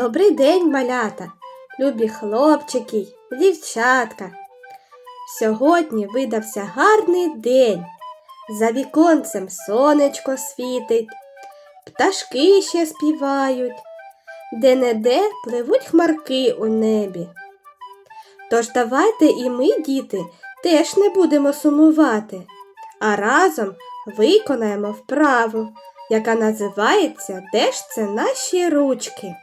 Добрий день, малята, любі хлопчики, дівчатка. Сьогодні видався гарний день. За віконцем сонечко світить, пташки ще співають, де-не-де пливуть хмарки у небі. Тож давайте і ми, діти, теж не будемо сумувати, а разом виконаємо вправу, яка називається Де ж це наші ручки.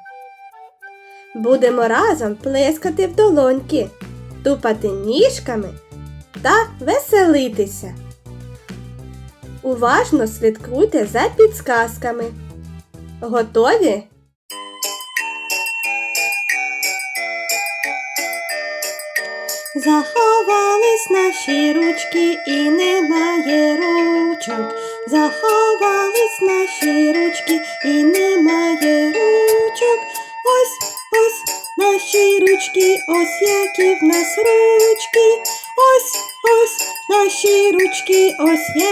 Будемо разом плескати в долоньки, тупати ніжками та веселитися. Уважно слідкуйте за підсказками. Готові? Заховались наші ручки і немає ручок. Заховались наші ручки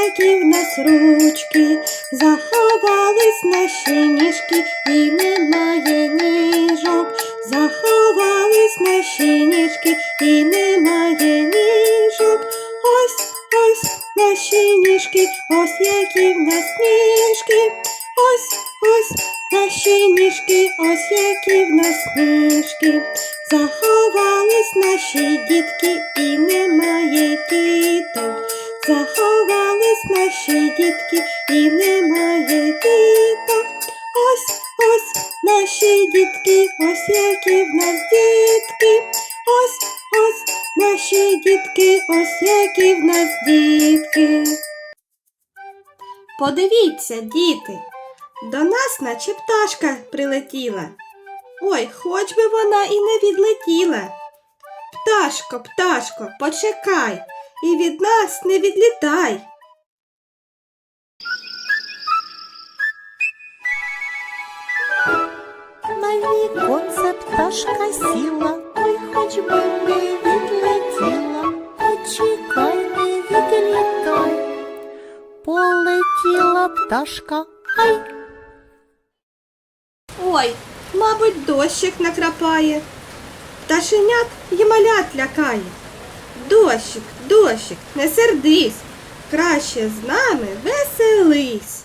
які в нас ручки. Заховались наші ніжки і немає ніжок. Заховались наші ніжки і немає ніжок. Ось, ось наші ніжки, ось які в нас ніжки. Ось, ось наші ніжки, ось які в нас ніжки. Заховались наші дітки дітки і немає діток. Ось, ось наші дітки, ось які в нас дітки. Ось, ось наші дітки, ось які в нас дітки. Подивіться, діти, до нас наче пташка прилетіла. Ой, хоч би вона і не відлетіла. Пташко, пташко, почекай і від нас не відлітай. Віконце пташка сіла, ой, хоч би не відлетіла, почекай, не відлітай. Полетіла пташка, ай, Ой, мабуть, дощик накрапає. Пташенят й малят лякає. Дощик, дощик, не сердись, краще з нами веселись.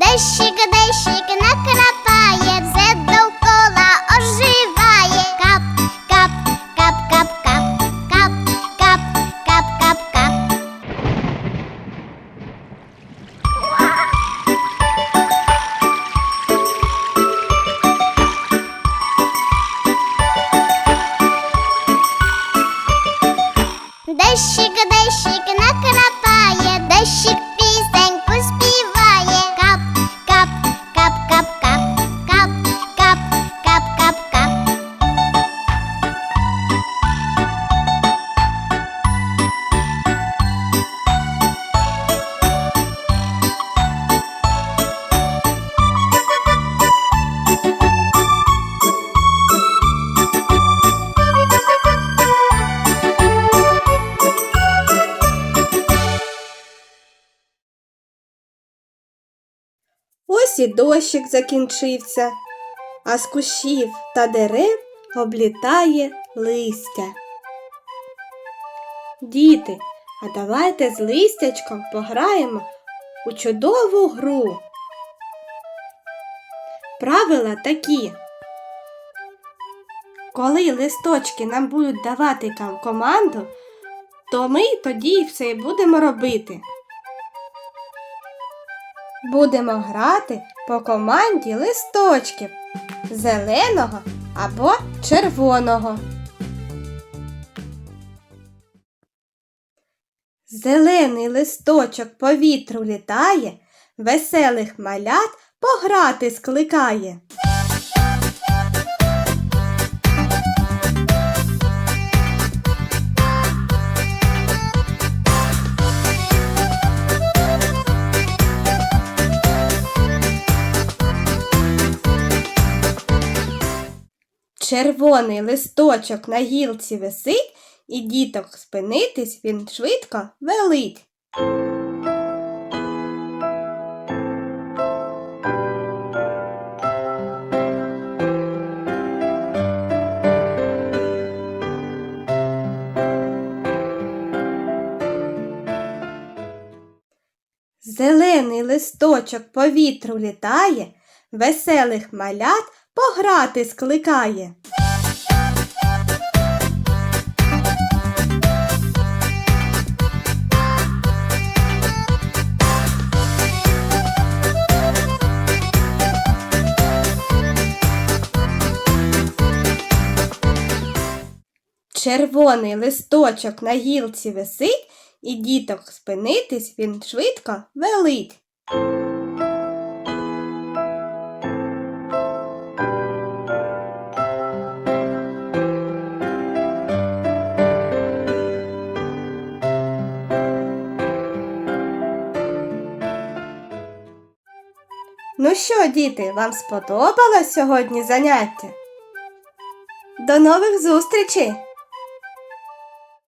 Дощик, дощик накрапає, все довкола оживає, кап, кап, кап, кап, кап, кап, кап, кап, кап, кап. Дощик, дощик накрапає, дощик Ось і дощик закінчився, а з кущів та дерев облітає листя. Діти, а давайте з листячком пограємо у чудову гру. Правила такі. Коли листочки нам будуть давати команду, то ми тоді все і будемо робити. Будемо грати по команді листочків зеленого або червоного. Зелений листочок по вітру літає, веселих малят пограти скликає. Червоний листочок на гілці висить, і діток спинитись він швидко велить. Зелений листочок по вітру літає, веселих малят пограти скликає. Червоний листочок на гілці висить, і діток спинитись він швидко велить. Ну що, діти, вам сподобалось сьогодні заняття? До нових зустрічей!